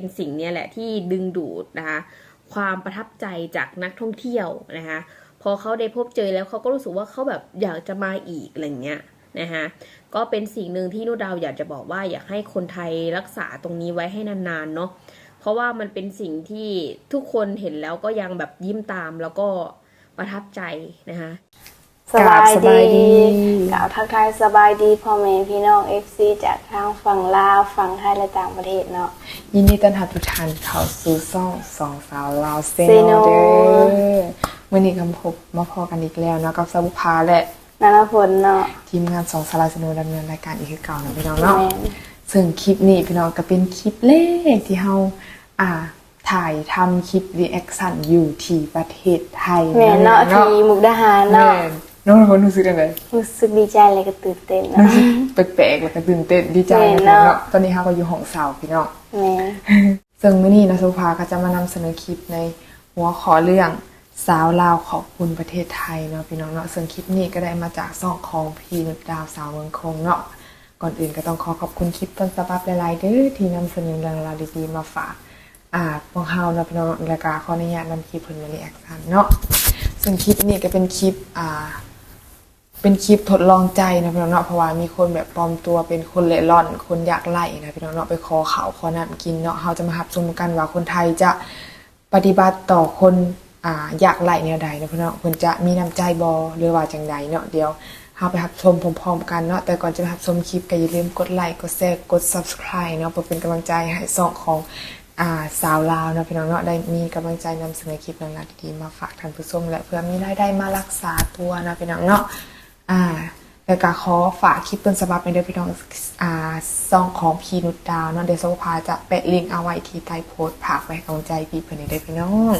เป็นสิ่งนี้แหละที่ดึงดูดนะคะความประทับใจจากนักท่องเที่ยวนะคะพอเขาได้พบเจอแล้วเขาก็รู้สึกว่าเขาแบบอยากจะมาอีกอะไรเงี้ยนะคะก็เป็นสิ่งหนึ่งที่นุดาวอยากจะบอกว่าอยากให้คนไทยรักษาตรงนี้ไว้ให้นานๆเนาะเพราะว่ามันเป็นสิ่งที่ทุกคนเห็นแล้วก็ยังแบบยิ้มตามแล้วก็ประทับใจนะคะ สบายสบายดีดีกล่าวทักทายสบายดีพ่อแม่พี่น้อง FC จากทางฝั่งลาวฝั่งไทยและต่างประเทศเนาะยินดีต้อนรับทุกท่านเข้าสู่ซ่องสองสาวลาวเซเซโนโนเดอร์วันนี้คำพบมาพอกันอีกแล้วเนาะกับสาวบุภาและนันทพลเนาะทีมงานสองสาวลาวเซโนดำเนินรายการอีกคือเก่าเนาะพี่น้องเนาะแม่นซึ่งคลิปนี้พี่น้องก็เป็นคลิปแรกที่เฮาอ่าถ่ายทำคลิปรีแอคชั่นอยู่ที่ประเทศไทยแม่นเนาะที่มุกดาหารแม่เนาะ นน้องคนรู้สึกยังไงรู้สึกดีใจเลยก็ตื่นเต้นเนาะรู้สึกแปลกๆแล้วก็ตื่นเต้นดีใจแม่นะนพี่เนาะน้องเนาะตอนนี้เฮาก็อยู่ห้องสาวพี่น้องแม่นซึ่งมื่อนี้นะสุภาก็จะมานำเสนอคลิปในหัวขอเรื่องสาวลาวขอบคุณประเทศไทยเนาะพี่น้องเนาะซึ่งคลิปนี้ก็ได้มาจากซ่องของพีนุดดาวสาวเมืองคงเนาะก่อนอื่นก็ต้องขอขอบคุณคลิปต้นฉบับหลายๆเด้อที่นำเสนอเรื่องราวดีๆมาฝากอ่าพวกเฮาเนาะพี่น้องรายการขออนุญาตนำคลิปเพิ่นมารีแอคชั่นเนาะซึ่งคลิปนี้ก็เป็นคลิปอ่า เป็นคลิปทดลองใจนะพี่น้องเนาะเพราะว่ามีคนแบบปลอมตัวเป็นคนเล่ร่อน คนอยากไล่นะพี่น้องเนาะไปขอข่าวขอน้ำกินเนาะเราจะมาหับชมกันว่าคนไทยจะปฏิบัติต่อคนอ่าอยากไล่แนวใดนะพี่น้องเพิ่นจะมีน้ำใจบอหรือว่าจังใดเนาะเดี๋ยวเราไปหับชมพร้อมๆกันเนาะแต่ก่อนจะไปหับชมคลิปก็อย่าลืมกดไลค์กดแชร์กด subscribe เนาะเพื่อเป็นกำลังใจให้สองของอ่าสาวลาวนะพี่น้องเนาะได้มีกำลังใจนำเสนอคลิปนางๆดีๆมาฝากท่านผู้ชมและเพื่อมีรายได้มารักษาตัวนะพี่น้องเนาะ อ่าแล้วก็ขอฝากคลิปต้นฉบับในเดือนพี่น้องอ่าซองของพีนุดดาวนาะเดี๋ยวโซฟาจะแปะลิงก์เอาไว้ที่ใต้โพสต์ฝากไว้ให้กำลังใจพี่เพื่อนในเดือนพี่น้อง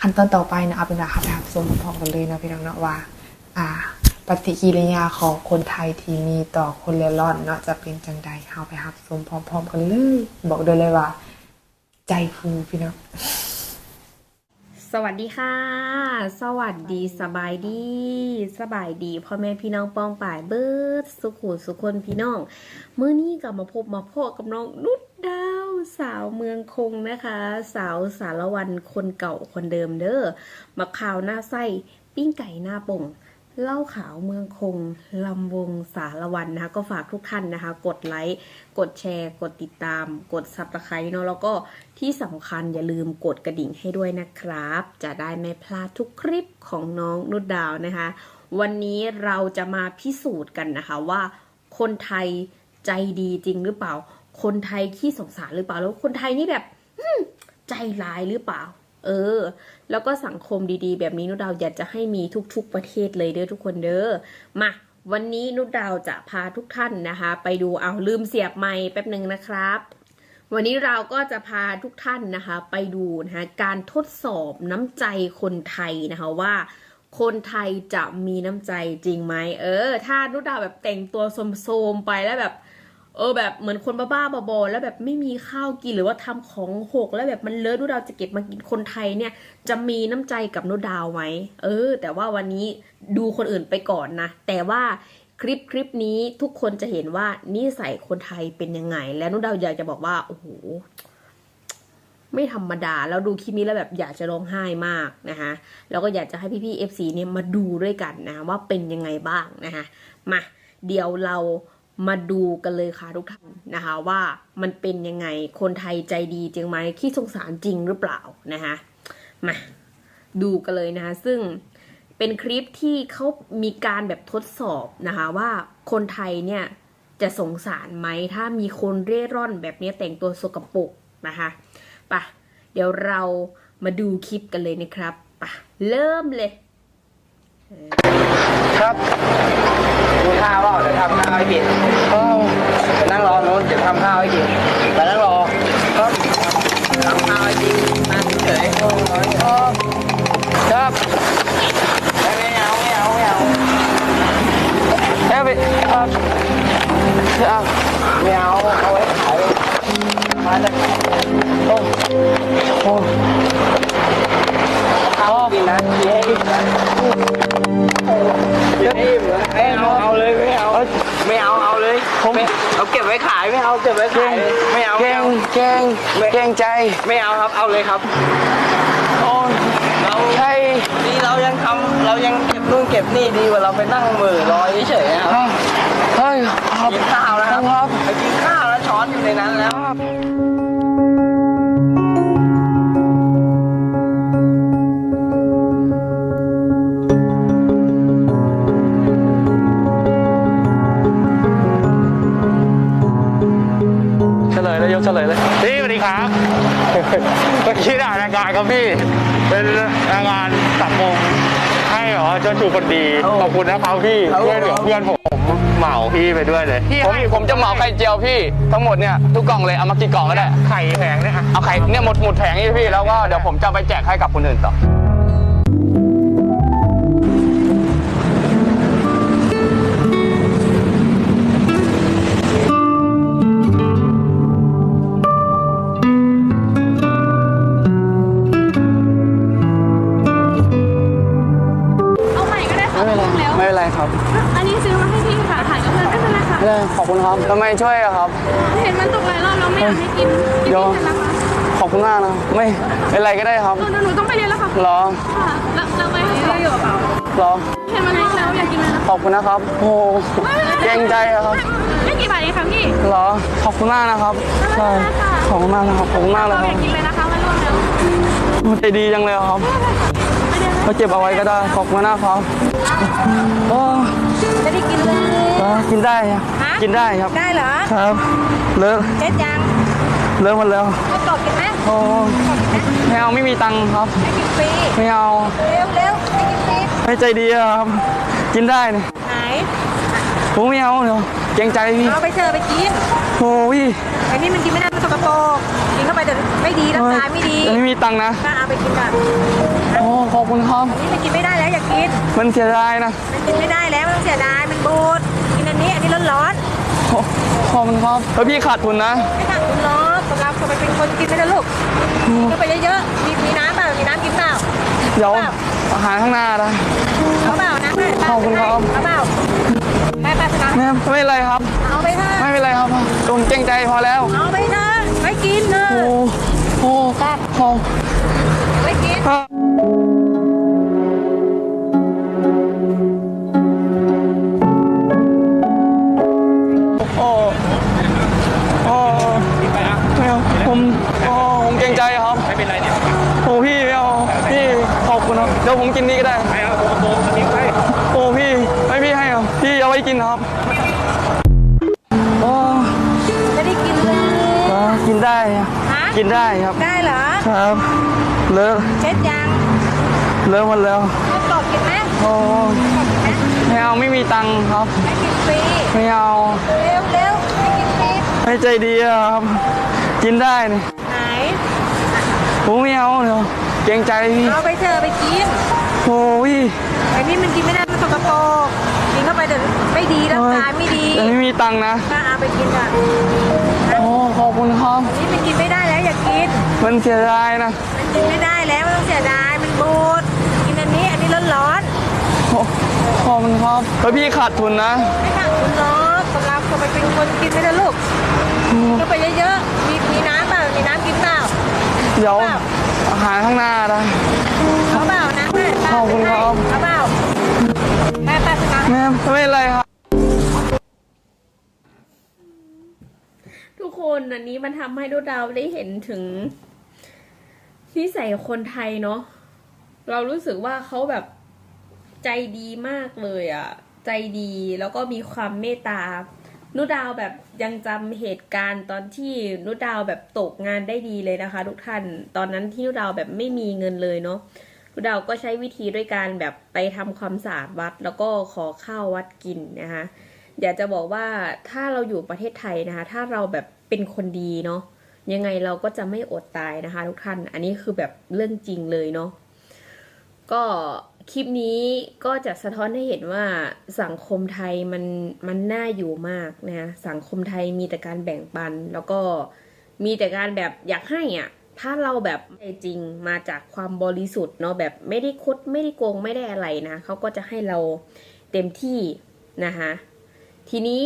ขั้นตอนต่อไปนะเอาเป็นว่าครับไปรับชมพร้อมๆกันเลยนะพี่น้องเนาะว่า อ่า ปฏิกิริยาของคนไทยที่มีต่อคนเล่ร่อนเนาะจะเป็นจังใดเอาไปรับชมพร้อมๆกันเลย บอกได้เลยว่า ใจฟูพี่น้อง สวัสดีค่ะ สวัสดีสบายดี สบายดีพ่อแม่พี่น้องปองป่ายเบิร์ดสุขุสุคนพี่น้องเมื่อนี้กลับมาพบมาพ่อกับน้องนุชดาวสาวเมืองคงนะคะ สาวสารวันคนเก่าคนเดิมเด้อมาข่าวหน้าไส้ปิ้งไก่หน้าป่ง เล้าขาวเมืองคงลำวงสารวันนะคะ ก็ฝากทุกท่านนะคะ กดไลค์กดแชร์ กดติดตาม กดซับสไครต์เนาะแล้วก็ที่สำคัญอย่าลืมกดกระดิ่งให้ด้วยนะครับ จะได้ไม่พลาดทุกคลิปของน้องนุดดาวนะคะ วันนี้เราจะมาพิสูจน์กันนะคะว่าคนไทยใจดีจริงหรือเปล่า คนไทยขี้สงสารหรือเปล่าแล้วคนไทยนี่แบบใจร้ายหรือเปล่า เออ แล้วก็สังคมดีๆ แบบนี้นุดดาวอยากจะให้มีทุกๆประเทศเลยเด้อทุกคนเด้อมาวันนี้นุดดาวจะพาทุกท่านนะคะ ไปดูเอาลืมเสียบไม้แป๊บหนึ่งนะครับ วันนี้เราก็จะพาทุกท่านนะคะ ไปดูนะคะการทดสอบน้ำใจคนไทยนะคะว่าคนไทยจะมีน้ำใจจริงไหมเออ ถ้านุดาวแบบแต่งตัวโสมๆไปแล้วแบบ เออแบบเหมือนคนบ้าๆบอๆแล้วแบบไม่มีข้าวกินหรือว่าทำของหก แล้วแบบมันเลอะนุดดาวจะเก็บมากินคนไทยเนี่ย จะมีน้ำใจกับนุดดาวไหมเออ แต่ว่าวันนี้ดูคนอื่นไปก่อนนะ แต่ว่าคลิปคลิปนี้ทุกคนจะเห็นว่านิสัยคนไทยเป็นยังไง และนุดดาวอยากจะบอกว่าโอ้โหไม่ธรรมดา แล้วดูคลิปนี้แล้วแบบอยากจะร้องไห้มากนะคะแล้วก็อยากจะให้พี่ๆ FC เนี่ยมาดูด้วยกันนะว่าเป็นยังไงบ้างนะคะมาเดี๋ยวเรา มาดูกันเลยค่ะทุกท่านนะคะว่ามันเป็นยังไงคนไทยใจดีจริงไหมขี้สงสารจริงหรือเปล่านะคะมาดูกันเลยนะคะซึ่งเป็นคลิปที่เขามีการแบบทดสอบนะคะว่าคนไทยเนี่ยจะสงสารไหมถ้ามีคนเร่ร่อนแบบนี้แต่งตัวสกปรกนะคะปะเดี๋ยวเรามาดูคลิปกันเลยนะครับปะเริ่มเลย ครับ ดูข้าว่าจะทำข้าวให้กินไปนั่งรอโน้นจะทำข้าวให้กินไปนั่งรอครับทำข้าวให้กินนั่งเฉยๆครับครับไม่เอาไม่เอาไม่เอาแค่ไปครับเอาไม่เอาเอาไว้ขายมาจากโอ้โหข้าวกินนะกิน ให้กินนะไม่เอาเอาเลยไม่เอาไม่เอาเอาเลยผมเอาเก็บไว้ขายไม่เอาเก็บไว้ขายไม่เอาเกไม่รงเอาเกรงเกรงใจไม่เอาครับเอาเลยครับโอ้ยเราใช่ดีเรายังทำเรายังเก็บนู่นเก็บนี่ดีกว่าเราไปนั่งเหมือรอเฉยๆนะครับอ้าวเฮ้ยครับกินข้าวแล้วครับครับไปกินข้าวแล้วช้อนอยู่ในนั้นแล้ว ยกเฉลยเลย พี่สวัสดีครับเมื่อกี้ด่านางานครับพี่ เป็นนางานสับมงให้เหรอเจ้าชูคนดี ขอบคุณนะครับพี่ครับช่วยเหลือเพื่อนผมเหมาพี่ไปด้วยเลยผมผมจะเหมาไข่เจียวพี่ทั้งหมดเนี่ยทุกกล่องเลยเอามากี่กล่องก็ได้ ไข่แพงเนี่ยอะเอาไข่เนี่ยหมดหมดแผงนี่พี่แล้วก็เดี๋ยวผมจะไปแจกให้กับคนอื่นต่อ ไม่เป็นไรก็ได้ครับเออเดี๋ยวหนูต้องไปเรียนแล้วค่ะเหรอค่ะแล้วแล้วไปให้อยู่กับเปล่าเหรอเห็นมันเล็กแล้วอยากกินเลยนะขอบคุณนะครับโอ้โหเกรงใจอะครับไม่กี่บาทเองค่ะพี่เหรอขอบคุณมากนะครับใช่ขอบคุณมากนะครับขอบคุณมากเลเรายคอรัยากกินเลยนะคะมันร่วมแล้วบใจดีจังเลยครับไปเรียนมาเก็บเอาไว้ก็ได้ขอบคุณนะครับโอ้จะได้กินเลยเออกินได้ครับฮะ กินได้ครับ ได้เหรอครับ เลอะเช็ดยังเลอะหมดแล้วไม่กรอบกินไหมโอ้ไม่เอาไม่มีตังค์ครับไม่กินฟรีไม่เอาเร็วเร็วไม่กินฟรีไม่ใจดีอะครับ กินได้เนี่ยไหนผมไม่เอาเดี๋ยวเกรงใจพี่เอาไปเจอไปกินโอ้ยไอ้นี่มันกินไม่ได้มันสกปรกกินเข้าไปแต่ไม่ดีร่างกายไม่ดีแต่ไม่มีตังค์นะก็เอาไปกินกันโอ้ขอบคุณครับนี่มันกินไม่ได้แล้วอย่ากิน มันเสียดายนะมันกินไม่ได้แล้วไม่ต้องเสียดายมันบูด กินอันนี้อันนี้ร้อนโอ้ขอบคุณครับแล้วพี่ขาดทุนนะๆไม่ต่างคุณล้อกสำหรับคนเป็นคนกินไม่ได้ลูกกินไปเยอะๆมีมีน้ำเปล่ามีน้ำกินเปล่าเดี๋ยวอาหารข้างหน้านะเอาเปล่าน้ำให้ขอบคุณครับเอาเปล่าไปไปไปนะไม่ไม่เป็นไรครับ เอาไปเถอะไม่เป็นไรครับผมเกรงใจพอแล้ว เอาไปเถอะไม่กินเนอะโอ้โอ้ครับโอ้ไม่กิน กินนี้ก็ได้ไม่เอาโอ้โหอันนี้ไปโอ้พี่ไม่พี่ให้เหรอพี่เอาไว้กินครับโอ้จะได้กินเลยอ่ากินได้ครับฮะกินได้ครับ ได้เหรอ ครับเลอะเช็ดยังเลอะหมดแล้วไม่กรอบกินไหมโอ้ไม่เอาไม่มีตังค์ครับไม่กินฟรีไม่เอาเร็วเร็วไม่กินฟรีไม่ใจดีอะครับ กินได้นี่ไหนผมไม่เอาเดี๋ยวเกรงใจพี่เอาไปเถอะไปกิน โอ้ยไอ้นี่มันกินไม่ได้มันสกปรกกินเข้าไปแต่ไม่ดีร่างกายไม่ดีแต่ไม่มีตังค์นะก็เอาไปกินอะโอ้ขอบคุณครับนี่มันกินไม่ได้แล้วอย่ากิน มันเสียดายนะ มันกินไม่ได้แล้วไม่ต้องเสียดายมันบูดกินอันนี้อันนี้ร้อนโอ้ขอบคุณครับแล้วพี่ขาดทุนนะๆไม่ค่ะคุณล้อกสำหรับคนเป็นคนกินไม่ได้ลูกกินไปเยอะๆมีมีน้ำเปล่ามีน้ำกินเปล่าเดี๋ยวอาหารข้างหน้านะ ไม่เป็นไรครับ ทุกคนอันนี้มันทำให้ดูดาวได้เห็นถึงนิสัยคนไทยเนาะเรารู้สึกว่าเขาแบบใจดีมากเลยอะ่ะ ใจดีแล้วก็มีความเมตตา นุดาวแบบยังจำเหตุการณ์ตอนที่นุดาวแบบตกงานได้ดีเลยนะคะ ทุกท่าน ตอนนั้นที่นุดาวแบบไม่มีเงินเลยเนาะ นุดาวก็ใช้วิธีด้วยการแบบไปทำความสะอาดวัด แล้วก็ขอข้าววัดกินนะคะอยากจะบอกว่าถ้าเราอยู่ประเทศไทยนะคะ ถ้าเราแบบเป็นคนดีเนาะยังไงเราก็จะไม่อดตายนะคะ ทุกท่าน อันนี้คือแบบเรื่องจริงเลยเนาะก็คลิปนี้ก็จะสะท้อนให้เห็นว่าสังคมไทยมันมันน่าอยู่มากนะสังคมไทยมีแต่การแบ่งปัน แล้วก็มีแต่การแบบอยากให้อะ ถ้าเราแบบจริงมาจากความบริสุทธิ์เนาะแบบไม่ได้คดไม่ได้โกงไม่ได้อะไรนะเขาก็จะให้เราเต็มที่นะคะทีนี้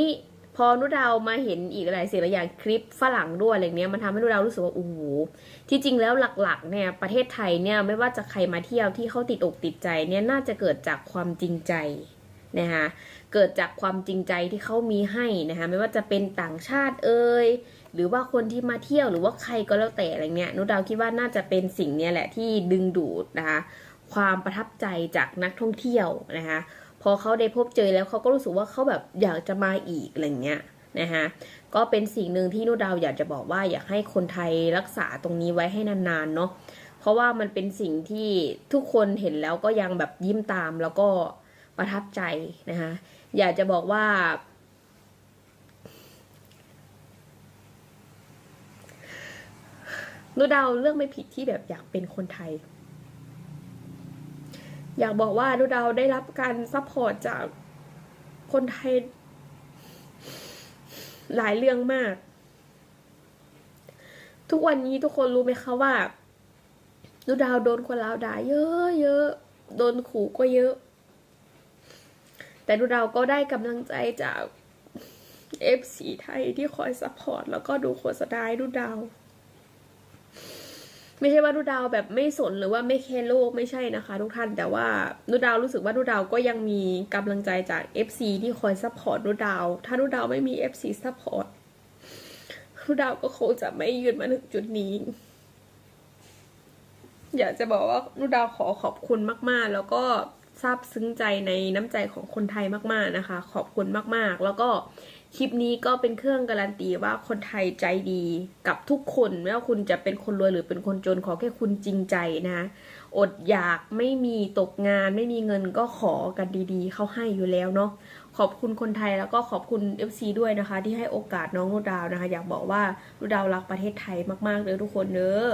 พอนุดาวมาเห็นอีกหลายสิ่งหลายอย่างคลิปฝรั่งด้วยอะไรเนี้ยมันทำให้นุดาวรู้สึกว่าโอ้โหที่จริงแล้วหลักๆเนี่ยประเทศไทยเนี่ยไม่ว่าจะใครมาเที่ยวที่เขาติดอกติดใจเนี่ยน่าจะเกิดจากความจริงใจนะคะเกิดจากความจริงใจที่เขามีให้นะคะไม่ว่าจะเป็นต่างชาติเอ่ย หรือว่าคนที่มาเที่ยวหรือว่าใครก็แล้วแต่อะไรเงี้ยนุดาวคิดว่าน่าจะเป็นสิ่งเนี้ยแหละที่ดึงดูดนะคะความประทับใจจากนักท่องเที่ยวนะคะพอเขาได้พบเจอแล้วเขาก็รู้สึกว่าเขาแบบอยากจะมาอีกอะไรเงี้ยนะคะก็เป็นสิ่งหนึ่งที่นุดาวอยากจะบอกว่าอยากให้คนไทยรักษาตรงนี้ไว้ให้นานๆเนาะเพราะว่ามันเป็นสิ่งที่ทุกคนเห็นแล้วก็ยังแบบยิ้มตามแล้วก็ประทับใจนะคะอยากจะบอกว่า นุดาวเลือกไม่ผิดที่แบบอยากเป็นคนไทย อยากบอกว่านุดาวได้รับการซัพพอร์ตจากคนไทย หลายเรื่องมาก ทุกวันนี้ทุกคนรู้ไหมคะว่านุดาวโดนคนลาวด่าเยอะเยอะโดนขู่ก็เยอะ แต่นุดาวก็ได้กำลังใจจากเอฟซีไทยที่คอยซัพพอร์ตแล้วก็ดูโฆษณาให้นุดาว ไม่ใช่ว่านุดาวแบบไม่สนหรือว่าไม่แคร์โลกไม่ใช่นะคะ ทุกท่านแต่ว่านุดาวรู้สึกว่านุดาวก็ยังมีกำลังใจจาก FC ที่คอยซัพพอร์ตนุดาว ถ้านุดาวไม่มี FC ซัพพอร์ตนุดาวก็คงจะไม่ยืนมาถึงจุดนี้ อยากจะบอกว่านุดาวขอขอบคุณมากๆ แล้วก็ซาบซึ้งใจในน้ำใจของคนไทยมากๆนะคะ ขอบคุณมากๆ แล้วก็ คลิปนี้ก็เป็นเครื่องการันตีว่าคนไทยใจดีกับทุกคนไม่ว่าคุณจะเป็นคนรวยหรือเป็นคนจนขอแค่คุณจริงใจนะอดอยากไม่มีตกงานไม่มีเงินก็ขอกันดีๆ เขาให้อยู่แล้วเนาะขอบคุณคนไทยแล้วก็ขอบคุณ FC ด้วยนะคะ ที่ให้โอกาสน้องนุดาวนะคะ อยากบอกว่านุดาวรักประเทศไทยมากๆเลยทุกคนเด้อ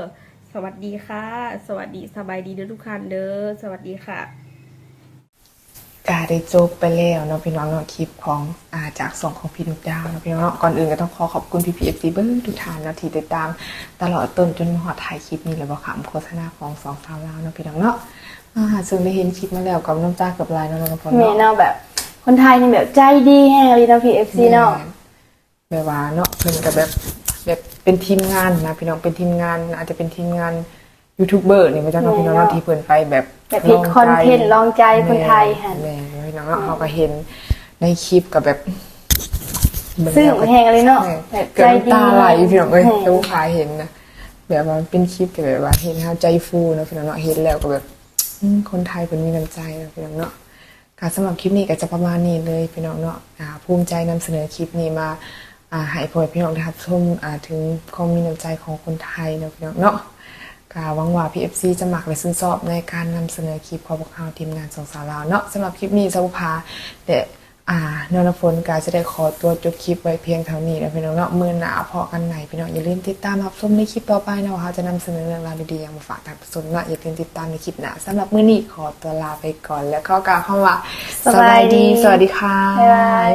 สวัสดีค่ะ สวัสดีสบายดีเด้อทุกท่านเด้อสวัสดีค่ะ กาได้จบไปแล้วเนาะพี่น้องเนาะคลิปของอาจากสองของพี่นุกดาวเนาะพี่น้องเนาะก่อนอื่นก็ต้องขอขอบคุณพี่พีเอฟซีเบิ้ทุกท่านเนาะที่ติดตาม ตลอดต้นจนหอดถ่ายคลิปนี้แล้วก็ขำโฆษณาของสองสาวลาวเนาะพี่น้องเนาะอ่าซึ่งได้เห็นคลิปมาแล้วกับน้ำตากับลายเนาะน้องพลแม่เนาะเนาะแบบ คนไทยนี่แบบใจดีแฮงเลยเนาะพี่ FC เนาะแบบว่าเนาะเพิ่นก็แบบแบบเป็นทีมงานนะพี่น้องเป็นทีมงานอาจจะเป็นทีมงาน ยูทูบเบอร์นี่มาจากเนาะพี่น้องเนาะที่เพิ่นไปแบบแบบเฮ็ดคอนเทนต์ลองใจคนไทยหั่นแม่แม่พี่น้องเนาะเขาก็เห็นในคลิปกับแบบซึ่งแฮงเลยเนาะแบบเกิใจดดีตาไหลพี่น้องเอ้ยแฮงลูกค้าเห็นนะแบบว่าเป็นคลิปที่แบบว่าเห็นเฮาใจฟูเนาะพี่น้องเนาะเห็นแล้วก็แบบอืมคนไทยเป็นมีน้ำใจเนาะพี่น้องเนาะการสำหรับคลิปนี้ก็จะประมาณนี้เลยพี่น้องเนาะอ่าภูมิใจนำเสนอคลิปนี้มาอ่าให้พ่อแม่พี่น้องได้รับชมอ่าถึงความมีน้ำใจของคนไทยเนาะพี่น้องเนาะ ก็หวังว่า PFC จะหมักและซึ้นชอบในการนำเสนอคลิปของพวกเราทีมงานสองสาวลาวเนาะสำหรับคลิปนี้สาวพาเดอ่านนฝนกาจะได้ขอตัวจบคลิปไว้เพียงเท่านี้แล้วพี่น้องเนาะมือหนาพอกันไหนพี่น้องอย่าลืมติดตามรับชมในคลิปต่อไปนะว่าเราจะนำเสนอเรื่องราวดีๆมาฝากท่านผู้ชมเนาะอย่าลืมติดตามในคลิปหน้าสำหรับมื้อนี้ขอตัวลาไปก่อน แล้วก็กล่าวคำว่าสบายดี สวัสดีค่ะ